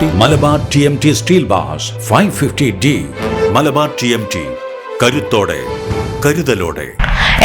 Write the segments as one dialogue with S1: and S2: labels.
S1: T Malabar T M T steel bars five fifty D Malabar T M T കരുത്തോടെ കരുതലോടെ.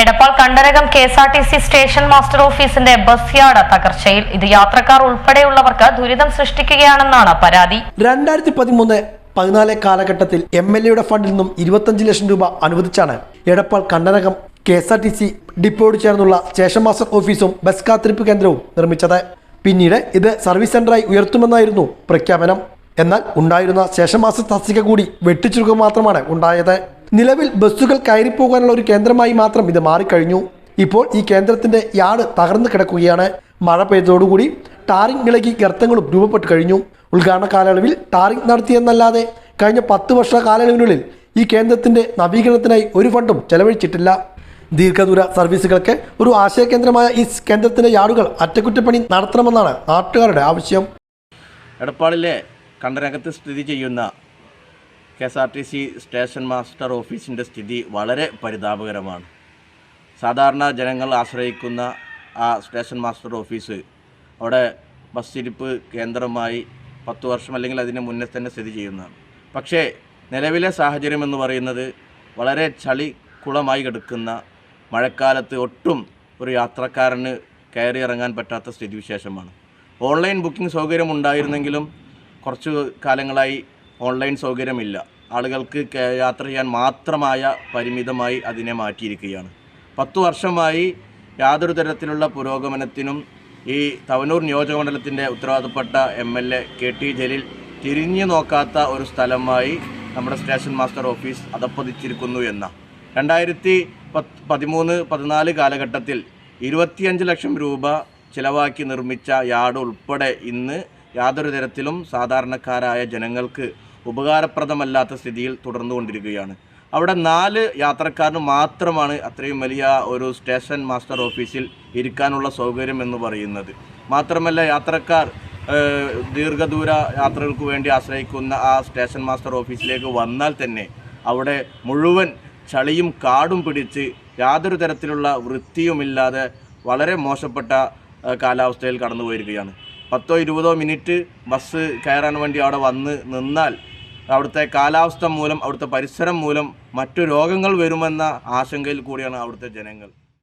S2: Edappal Kandanakam K S R T C station master ഓഫീസിന്റെ bus yard തകർച്ചയിൽ. ഇത് യാത്രക്കാർ ഉൾപ്പെടെയുള്ളവർക്ക് ദുരിതം സൃഷ്ടിക്കുകയാണെന്നാണ് പരാതി.
S3: രണ്ടായിരത്തി പതിമൂന്ന് പതിനാല് കാലഘട്ടത്തിൽ എം എൽ എയുടെ ഫണ്ടിൽ നിന്നും ഇരുപത്തഞ്ച് ലക്ഷം രൂപ അനുവദിച്ചാണ് Edappal Kandanakam K S R T C ഡിപ്പോയോട് ചേർന്നുള്ള സ്റ്റേഷൻ മാസ്റ്റർ ഓഫീസും ബസ് കാത്തിരിപ്പ് കേന്ദ്രവും നിർമ്മിച്ചത്. പിന്നീട് ഇത് സർവീസ് സെന്ററായി ഉയർത്തുമെന്നായിരുന്നു പ്രഖ്യാപനം. എന്നാൽ ഉണ്ടായിരുന്ന ശേഷമാസ തസ്തിക കൂടി വെട്ടിച്ചുരുക്കുക മാത്രമാണ് ഉണ്ടായത്. നിലവിൽ ബസ്സുകൾ കയറിപ്പോകാനുള്ള ഒരു കേന്ദ്രമായി മാത്രം ഇത് മാറിക്കഴിഞ്ഞു. ഇപ്പോൾ ഈ കേന്ദ്രത്തിന്റെ യാട് തകർന്നു കിടക്കുകയാണ്. മഴ പെയ്തതോടുകൂടി ടാറിംഗ് ഇളകി ഗർത്തങ്ങളും രൂപപ്പെട്ടു കഴിഞ്ഞു. ഉദ്ഘാടന കാലയളവിൽ ടാറിംഗ് നടത്തിയെന്നല്ലാതെ കഴിഞ്ഞ പത്ത് വർഷ കാലയളവിനുള്ളിൽ ഈ കേന്ദ്രത്തിന്റെ നവീകരണത്തിനായി ഒരു ഫണ്ടും ചെലവഴിച്ചിട്ടില്ല. ദീർഘദൂര സർവീസുകൾക്ക് ഒരു ആശയകേന്ദ്രമായ ഈ കേന്ദ്രത്തിന്റെ യാർഡുകൾ അറ്റകുറ്റപ്പണി നടത്തണമെന്നാണ് നാട്ടുകാരുടെ ആവശ്യം.
S4: എടപ്പാളിലെ കണ്ടനകത്ത് സ്ഥിതി ചെയ്യുന്ന K S R T C station master ഓഫീസിന്റെ സ്ഥിതി വളരെ പരിതാപകരമാണ്. സാധാരണ ജനങ്ങൾ ആശ്രയിക്കുന്ന ആ സ്റ്റേഷൻ മാസ്റ്റർ ഓഫീസ് അവിടെ ബസ് ഇരിപ്പ് കേന്ദ്രമായി പത്ത് വർഷം അല്ലെങ്കിൽ അതിന് മുന്നേ തന്നെ സ്ഥിതി ചെയ്യുന്നതാണ്. പക്ഷേ നിലവിലെ സാഹചര്യം എന്ന് പറയുന്നത് വളരെ ചളി കുളമായി കിടക്കുന്ന മഴക്കാലത്ത് ഒട്ടും ഒരു യാത്രക്കാരന് കയറി ഇറങ്ങാൻ പറ്റാത്ത സ്ഥിതിവിശേഷമാണ് ഓൺലൈൻ ബുക്കിംഗ് സൗകര്യം ഉണ്ടായിരുന്നെങ്കിലും കുറച്ച് കാലങ്ങളായി ഓൺലൈൻ സൗകര്യമില്ല. ആളുകൾക്ക് യാത്ര ചെയ്യാൻ മാത്രമായ പരിമിതമായി അതിനെ മാറ്റിയിരിക്കുകയാണ്. പത്തു വർഷമായി യാതൊരു തരത്തിലുള്ള പുരോഗമനത്തിനും ഈ തവനൂർ നിയോജകമണ്ഡലത്തിന്റെ ഉത്തരവാദപ്പെട്ട M L A K T Jaleel തിരിഞ്ഞു നോക്കാത്ത ഒരു സ്ഥലമായി നമ്മുടെ സ്റ്റേഷൻ മാസ്റ്റർ ഓഫീസ് അതപ്പതിച്ചിരിക്കുന്നു എന്ന രണ്ടായിരത്തി പത്ത് പതിമൂന്ന് പതിനാല് കാലഘട്ടത്തിൽ ഇരുപത്തിയഞ്ച് ലക്ഷം രൂപ ചിലവാക്കി നിർമ്മിച്ച യാർഡ് ഉൾപ്പെടെ ഇന്ന് യാതൊരു തരത്തിലും സാധാരണക്കാരായ ജനങ്ങൾക്ക് ഉപകാരപ്രദമല്ലാത്ത സ്ഥിതിയിൽ തുടർന്നുകൊണ്ടിരിക്കുകയാണ് അവിടെ നാല് യാത്രക്കാരന് മാത്രമാണ് അത്രയും വലിയ ഒരു സ്റ്റേഷൻ മാസ്റ്റർ ഓഫീസിൽ ഇരിക്കാനുള്ള സൗകര്യം എന്ന് പറയുന്നത്. മാത്രമല്ല യാത്രക്കാർ ദീർഘദൂര യാത്രകൾക്ക് വേണ്ടി ആശ്രയിക്കുന്ന ആ സ്റ്റേഷൻ മാസ്റ്റർ ഓഫീസിലേക്ക് വന്നാൽ തന്നെ അവിടെ മുഴുവൻ ചളിയും കാടും പിടിച്ച് യാതൊരു തരത്തിലുള്ള വൃത്തിയുമില്ലാതെ വളരെ മോശപ്പെട്ട കാലാവസ്ഥയിൽ കടന്നു പോയിരിക്കുകയാണ്. പത്തോ ഇരുപതോ മിനിറ്റ് ബസ് കയറാൻ വേണ്ടി അവിടെ വന്ന് നിന്നാൽ അവിടുത്തെ കാലാവസ്ഥ മൂലം അവിടുത്തെ പരിസരം മൂലം മറ്റു രോഗങ്ങൾ വരുമെന്ന ആശങ്കയിൽ കൂടിയാണ് അവിടുത്തെ ജനങ്ങൾ.